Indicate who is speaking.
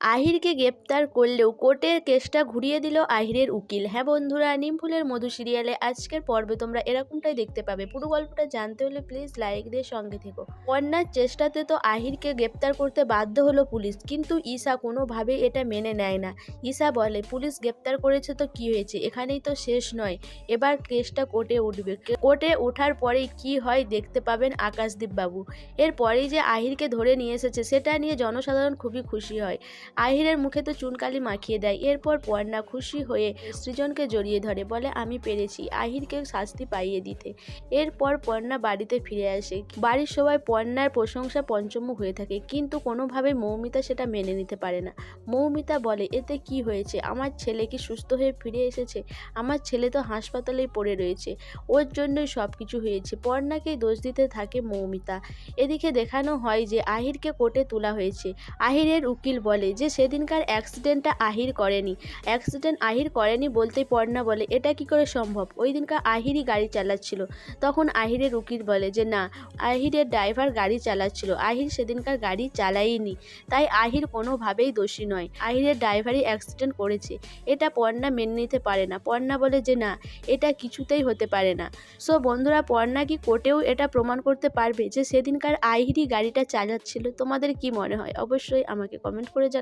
Speaker 1: আহিরকে গ্রেপ্তার করলেও কোর্টের কেসটা ঘুরিয়ে দিল আহিরের উকিল। হ্যাঁ বন্ধুরা, নিমফুলের মধু সিরিয়ালে আজকের পর্বে তোমরা এরকমটাই দেখতে পাবে। পুরো গল্পটা জানতে হলে প্লিজ লাইক দিয়ে সঙ্গে থেকো। পর্ণার চেষ্টাতে তো আহিরকে গ্রেপ্তার করতে বাধ্য হলো পুলিশ, কিন্তু ঈশা কোনোভাবেই এটা মেনে নেয় না। ঈশা বলে, পুলিশ গ্রেপ্তার করেছে তো কি হয়েছে? এখানেই তো শেষ নয়। এবার কেসটা কোর্টে উঠবে। কোর্টে ওঠার পরেই কি হয় দেখতে পাবেন আকাশদীপ বাবু এরপরেই যে আহিরকে ধরে নিয়ে এসেছে, সেটা নিয়ে জনসাধারণ খুবই খুশি হয়। আহিরের মুখে তো চুনকালি মাখিয়ে দেয়। এরপর পর্ণা খুশি হয়ে সৃজনকে জড়িয়ে ধরে, বলে, আমি পেরেছি আহিরকে শাস্তি পাইয়ে দিতে। এরপর পর্ণা বাড়িতে ফিরে আসে। বাড়ির সবাই পর্ণার প্রশংসা পঞ্চমুখ হয়ে থাকে, কিন্তু কোনোভাবেই মৌমিতা সেটা মেনে নিতে পারে না। মৌমিতা বলে, এতে কি হয়েছে? আমার ছেলে কি সুস্থ হয়ে ফিরে এসেছে? আমার ছেলে তো হাসপাতালেই পড়ে রয়েছে। ওর জন্যই সব কিছু হয়েছে। পর্ণাকেই দোষ দিতে থাকে মৌমিতা। এদিকে দেখানো হয় যে, আহিরকে কোর্টে তোলা হয়েছে। আহিরের উকিল বলে যে সেদিনকার অ্যাক্সিডেন্টটা আহির করেনি। অ্যাক্সিডেন্ট আহির করেনি বলতেই পর্ণা বলে, এটা কি করে সম্ভব? ওই দিনকার আহিরই গাড়ি চালাচ্ছিল। তখন আহিরের উকিল বলে যে, না, আহিরের ড্রাইভার গাড়ি চালাচ্ছিল। আহির সেদিনকার গাড়ি চালাইনি তাই আহির কোনোভাবেই দোষী নয়। আহিরের ড্রাইভারই অ্যাক্সিডেন্ট করেছে। এটা পর্ণা মেনে নিতে পারে না। পর্ণা বলে যে, না, এটা কিছুতেই হতে পারে না। সো বন্ধুরা পর্ণা কি কোর্টেও এটা প্রমাণ করতে পারবে যে, সেদিনকার আহিরই গাড়িটা চালাচ্ছিল? তোমাদের কি মনে হয়? অবশ্যই আমাকে কমেন্ট করে